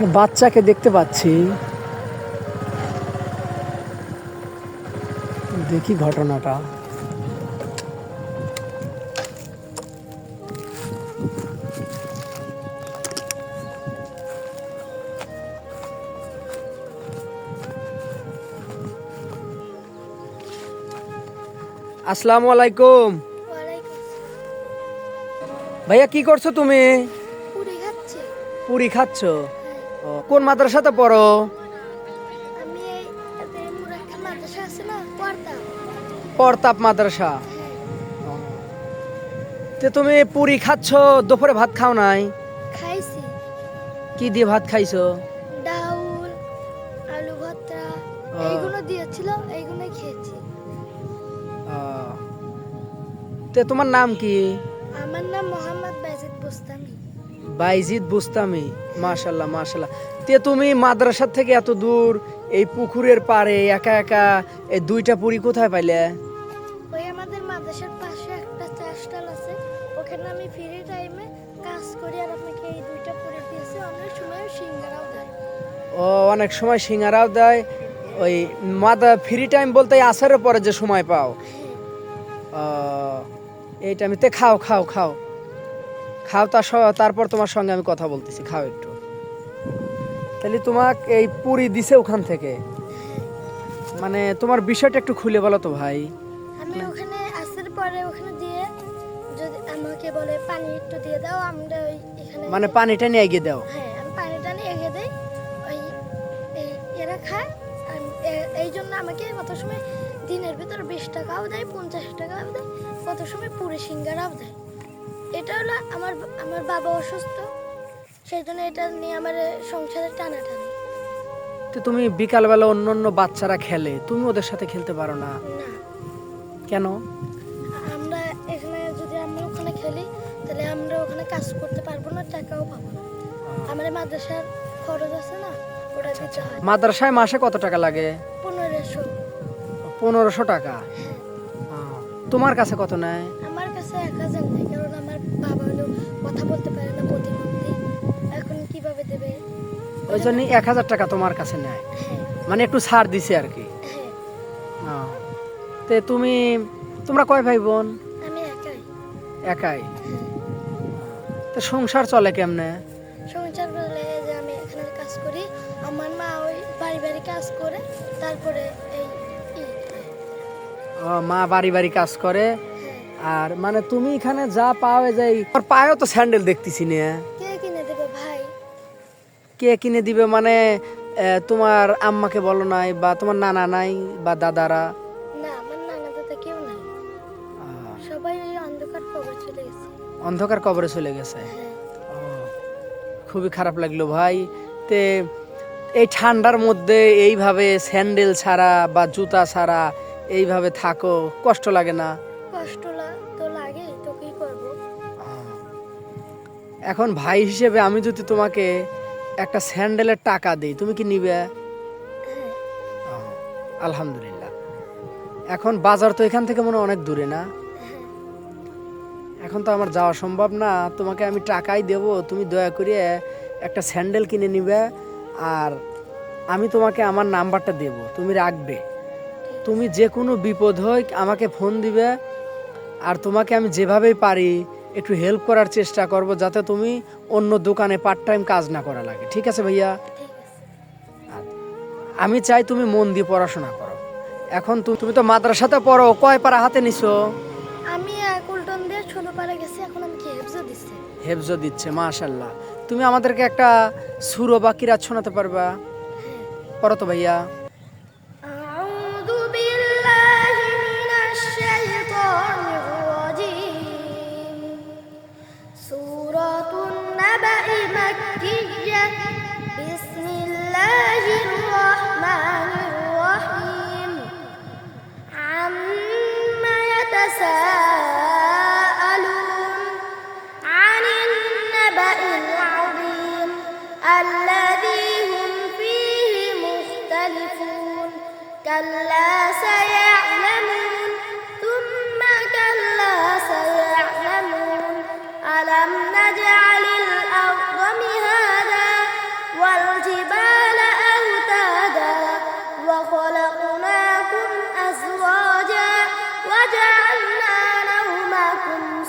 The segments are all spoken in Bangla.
একটা বাচ্চাকে দেখতে পাচ্ছি। দেখি ঘটনাটা। আসসালামু আলাইকুম। ভাইয়া কি করছ তুমি? পুরি খাচ্ছে? কোন মাদ্রাসাতে পড়ো? পরতাপ। মাদ্রাসা। তে তুমি পুরি খাচ্ছ দুপুরে ভাত খাও নাই? খাইছি। কি দিয়ে ভাত খাইছো? ডাউল আলু ভর্তা এইগুলো দিয়েছিল এইগুলো খেয়েছি। তে তোমার নাম কি? আমার নাম মোহাম্মদ বাইজিদ বুস্তামি। বাইজিদ বুস্তামি মাশাল্লাহ মাশাল্লাহ। তে তুমি মাদ্রাসা থেকে এত দূর এই পুকুরের পাড়ে একা একা এই দুইটা পুরি কোথায় পাইলে? ওই আমাদের মাদ্রাসার পাশে একটা চা স্টল আছে ওখানে আমি ফ্রি টাইমে কাজ করি আর আপনাকে এই দুইটা পুরি দিয়েছি। অনেক সময় সিঙ্গারাও দেয়। ও অনেক সময় সিঙ্গারাও দেয়। ওই মাদা ফ্রি টাইম বলতে আসারের পরে যে সময় পাও। হ্যাঁ। আমি তে খাও খাও খাও। খাও তার তারপর তোমার সঙ্গে আমি কথা বলতেছি খাও একটু। তাহলে তোমাকে এই পুরি দিছে ওখান থেকে। মানে তোমার বিষয়টা একটু খুলে বলো তো ভাই। আমি ওখানে আসার পরে ওখানে দিয়ে যদি আমাকে বলে পানি একটু দিয়ে দাও আমরা ওই এখানে মানে পানিটা নিয়ে এগিয়ে দাও। হ্যাঁ আমি পানিটা নিয়ে এগিয়ে দেই। ওই এরা খায় এই জন্য আমাকে কত সময় দিনের ভিতর বিশ টাকাও দেয় পঞ্চাশ টাকাও দেয় কত সময় পুরি সিঙ্গারাও দেয়। এটা হলো আমার আমার বাবা অসুস্থ। সেই জন্য এটা নিয়ে আমার সংসারে টানাটানি। তো তুমি বিকালবেলা অন্য অন্য বাচ্চারা খেলে তুমি ওদের সাথে খেলতে পারো না। কেন? আমরা এখানে যদি আমরা ওখানে খেলি তাহলে আমরা ওখানে কাজ করতে পারব না টাকাও পাবো না। আমাদের মাদ্রাসার খরচ আছে না ওটা দিতে হয়। মাদ্রাসায় মাসে কত টাকা লাগে? পনেরোশো। পনেরোশো টাকা? তোমার কাছে কত নেয়? আমার কাছে এক হাজার নেই কথা বলতে পারে না প্রতিবন্ধী এখন কীভাবে দেবে? ওই জন্যই এক হাজার টাকা তোমার কাছে নেয়। হ্যাঁ। মানে একটু ছাড় দিছে আর কি। হ্যাঁ। তে তুমি তোমরা কয় ভাই বোন? আমি একাই। একাই? হ্যাঁ। তো সংসার চলে কেমনে? সংসার বলে যে আমি এখানে কাজ করি। আমার মা ওই বাড়ি বাড়ি কাজ করে তারপরে এই ই খায়। ও, মা বাড়ি বাড়ি কাজ করে। আর মানে তুমি এখানে যা পাওয়া যায় আর পায়েও তো স্যান্ডেল দেখতেছি না। কে কিনে দেবে ভাই? কে কিনে দিবে মানে তোমার আম্মাকে বলো নাই বা তোমার নানা নাই বা দাদারা? না আমার নানা দাদা কেউ নাই। সবাই ওই অন্ধকার কবর চলে গেছে। অন্ধকার কবরে চলে গেছে? হ্যাঁ। খুবই খারাপ লাগল ভাই। তে এই ঠান্ডার মধ্যে এইভাবে স্যান্ডেল ছাড়া বা জুতা ছাড়া এইভাবে থাকো কষ্ট লাগে না। এখন ভাই হিসেবে আমি যদি তোমাকে একটা স্যান্ডেলের টাকা দিই, তুমি কি নিবে? আলহামদুলিল্লাহ। এখন বাজার তো এখান থেকে মনে অনেক দূরে না? এখন তো আমার যাওয়া সম্ভব না, তোমাকে আমি টাকাই দেব, তুমি দয়া করে একটা স্যান্ডেল কিনে নিবে, আর আমি তোমাকে আমার নাম্বারটা দেব, তুমি রাখবে। তুমি যে কোনো বিপদ হয় আমাকে ফোন দিবে আর তোমাকে আমি যেভাবেই পারি একটু হেল্প করার চেষ্টা করব যাতে তুমি অন্য দোকানে পার্ট টাইম কাজ না করা লাগে। ঠিক আছে ভাইয়া? আমি চাই তুমি মন দিয়ে পড়াশোনা করো। এখন তু- তুমি তো মাদ্রাসাতে পড়ো কয় পারা হাতে নিছো? আমি কুলটন দিয়ে ষোলো পারে গেছি এখন আমি হেফজো দিচ্ছি। হেফজ দিচ্ছে মাশাল্লাহ। তুমি আমাদেরকে একটা সুরো বা কিরাত শোনাতে পারবা? পড়ো তো ভাইয়া। مكية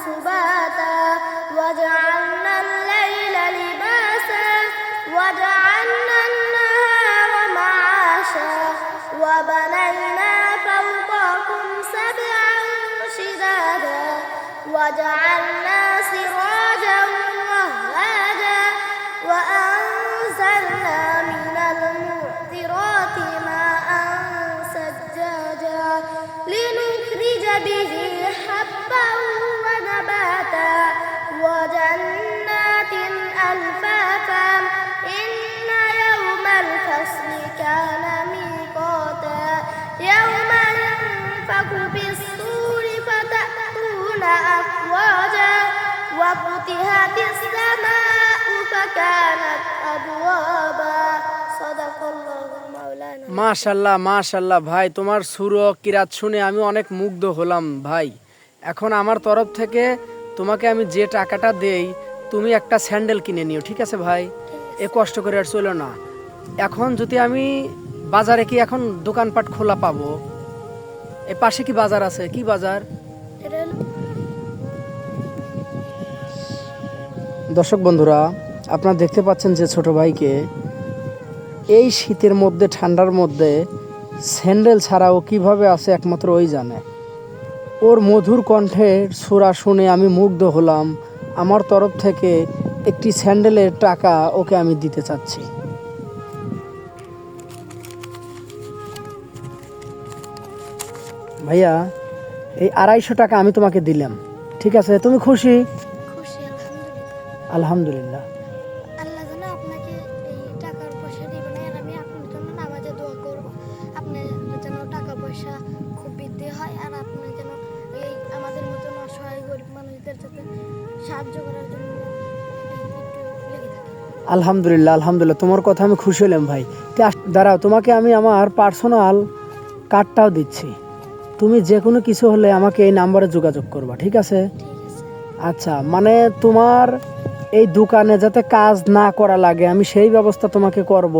سباتا واجعلنا الليل لباسا واجعلنا النهار معاشا وبنينا فوقكم سبعا شدادا وجعلنا سراجا وفتحت السماء فكانت أبوابا صدق الله مولانا মাশাল্লাহ মাশাল্লাহ ভাই তোমার সুর ও কিরাত শুনে আমি অনেক মুগ্ধ হলাম ভাই এখন আমার তরফ থেকে তোমাকে আমি যে টাকাটা দেই তুমি একটা স্যান্ডেল কিনে নিও ঠিক আছে ভাই এ কষ্ট করে আর চলো না এখন যদি আমি বাজারে কি এখন দোকানপাট খোলা পাবো এ পাশে কি বাজার আছে কি বাজার দর্শক বন্ধুরা, আপনারা দেখতে পাচ্ছেন যে ছোট ভাইকে এই শীতের মধ্যে, ঠান্ডার মধ্যে স্যান্ডেল ছাড়াও কীভাবে আছে একমাত্র ওই জানে। ওর মধুর কণ্ঠের সুরা শুনে আমি মুগ্ধ হলাম। আমার তরফ থেকে একটি স্যান্ডেলের টাকা ওকে আমি দিতে চাচ্ছি। ভাইয়া, এই আড়াইশো টাকা আমি তোমাকে দিলাম। ঠিক আছে, তুমি খুশি? আলহামদুলিল্লাহ। আলহামদুলিল্লাহ আল্লাহ যেন আপনাকে এই টাকার পয়সা দিবেন আর আমি আপনার জন্য নামাজে দোয়া করব। আপনার যেন টাকা পয়সা খুব বৃদ্ধি হয় আর আপনি যেন এই আমাদের মতন অসহায় গরিব মানুষদের যাতে সাহায্য করার জন্য একটু লেগে থাকে। আলহামদুলিল্লাহ আলহামদুলিল্লাহ। তোমার কথা আমি খুশি হলাম ভাই। দাঁড়াও তোমাকে আমি আমার পার্সোনাল কার্ডটাও দিচ্ছি। তুমি যে কোনো কিছু হলে আমাকে এই নাম্বারে যোগাযোগ করবা ঠিক আছে। আচ্ছা মানে তোমার এই দোকানে যাতে কাজ না করা লাগে, আমি সেই ব্যবস্থা তোমাকে করব।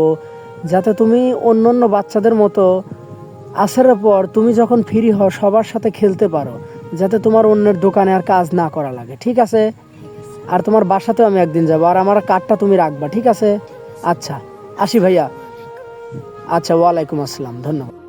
যাতে তুমি অন্য অন্য বাচ্চাদের মতো আসার পর তুমি যখন ফ্রি হও, সবার সাথে খেলতে পারো। যাতে তোমার অন্যের দোকানে আর কাজ না করা লাগে, ঠিক আছে? আর তোমার বাসাতেও আমি একদিন যাব, আর আমার কার্ডটা তুমি রাখবা, ঠিক আছে? আচ্ছা আসি ভাইয়া। আচ্ছা ওয়ালাইকুম আসসালাম, ধন্যবাদ।